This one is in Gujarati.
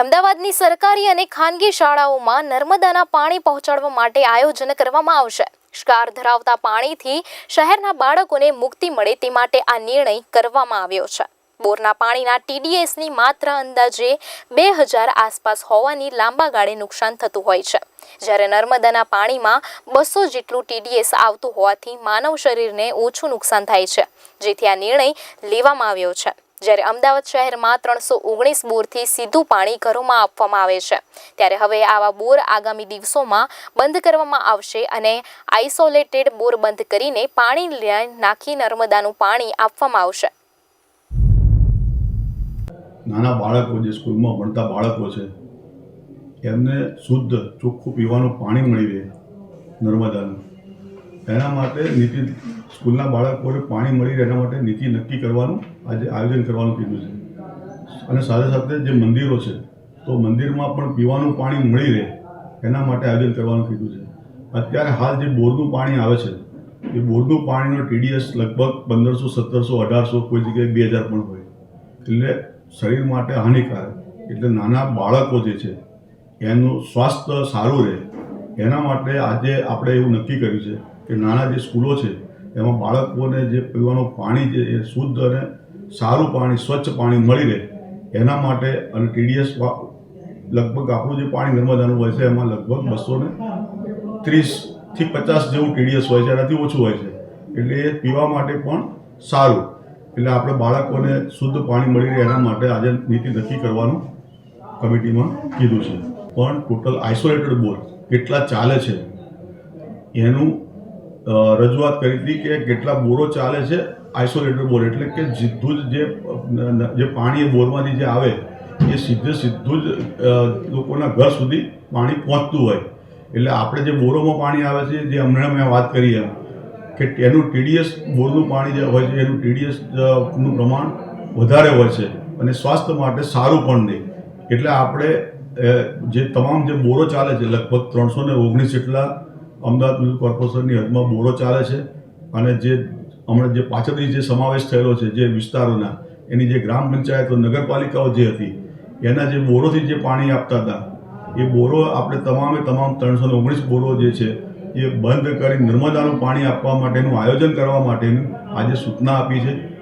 અમદાવાદની સરકારી અને ખાનગી શાળાઓમાં નર્મદાના પાણી પહોંચાડવા માટે આયોજન કરવામાં આવશે. ક્ષાર ધરાવતા પાણીથી શહેરના બાળકોને મુક્તિ મળે તે માટે આ નિર્ણય કરવામાં આવ્યો છે. બોરના પાણીના ટીડીએસની માત્ર અંદાજે બે હજાર આસપાસ હોવાની લાંબા ગાળે નુકસાન થતું હોય છે. જ્યારે નર્મદાના પાણીમાં બસો જેટલું ટીડીએસ આવતું હોવાથી માનવ શરીરને ઓછું નુકસાન થાય છે, જેથી આ નિર્ણય લેવામાં આવ્યો છે. જ્યારે અમદાવાદ શહેરમાં ત્રણસો ઓગણીસ બોરથી સીધું પાણી ઘરોમાં આપવામાં આવે છે. ત્યારે હવે આવા બોર આગામી દિવસોમાં બંધ કરવામાં આવશે અને આઇસોલેટેડ બોર બંધ કરીને પાણી લાઈન નાખી નર્મદાનું પાણી આપવામાં આવશે. નાના બાળકો જે સ્કૂલમાં ભણતા બાળકો છે, એમને શુદ્ધ ચોખ્ખું પીવાનું પાણી મળી રહે નર્મદાનું. એના માટે નીતિ સ્કૂલના બાળકોને પાણી મળી રહે એના માટે નીતિ નક્કી કરવાનું આજે આયોજન કરવાનું કીધું છે. અને સાથે સાથે જે મંદિરો છે, તો મંદિરમાં પણ પીવાનું પાણી મળી રહે એના માટે આયોજન કરવાનું કીધું છે. અત્યારે હાલ જે બોરનું પાણી આવે છે, એ બોરનું પાણીનો ટીડીએસ લગભગ પંદરસો, સત્તરસો, અઢારસો, કોઈ જગ્યાએ બે હજાર પણ હોય. એટલે શરીર માટે હાનિકારક. એટલે નાના બાળકો જે છે, એનું સ્વાસ્થ્ય સારું રહે. એના માટે આજે આપણે એવું નક્કી કર્યું છે કે નાના જે સ્કૂલો છે, એમાં બાળકોને જે પીવાનું પાણી છે એ શુદ્ધ અને સારું પાણી, સ્વચ્છ પાણી મળી રહે, એના માટે અને ટીડીએસ લગભગ આપણું જે પાણી નર્મદાનું હોય છે, એમાં લગભગ બસો ને ત્રીસથી પચાસ જેવું ટીડીએસ હોય છે, એનાથી ઓછું હોય છે. એટલે એ પીવા માટે પણ સારું. એટલે આપણે બાળકોને શુદ્ધ પાણી મળી રહે એના માટે આજે નીતિ નક્કી કરવાનું કમિટીમાં કીધું છે. પણ ટોટલ આઇસોલેટેડ બોર કેટલા ચાલે છે? એનું રજૂઆત કરી હતી કે કેટલા બોરો ચાલે છે આઇસોલેટેડ બોર. એટલે કે સીધું જ જે પાણી બોરમાંથી જે આવે, એ સીધે સીધું જ લોકોના ઘર સુધી પાણી પહોંચતું હોય. એટલે આપણે જે બોરોમાં પાણી આવે છે, જે હમણાં મેં વાત કરી એમ, કે એનું ટીડીએસ બોરનું પાણી જે હોય છે, એનું ટીડીએસનું પ્રમાણ વધારે હોય છે અને સ્વાસ્થ્ય માટે સારું પણ નહીં. એટલે આપણે જે તમામ જે બોરો ચાલે છે, લગભગ ત્રણસો ને ઓગણીસ જેટલા અમદાવાદ મ્યુનિસિપલ કોર્પોરેશનની હદમાં બોરો ચાલે છે અને જે હમણાં જે પાછળથી જે સમાવેશ થયેલો છે જે વિસ્તારોના, એની જે ગ્રામ પંચાયતો, નગરપાલિકાઓ જે હતી, એના જે બોરોથી જે પાણી આપતા હતા, એ બોરો આપણે તમામે તમામ ત્રણસો ઓગણીસ બોરો જે છે, એ બંધ કરી નર્મદાનું પાણી આપવા માટેનું આયોજન કરવા માટેનું આજે સૂચના આપી છે.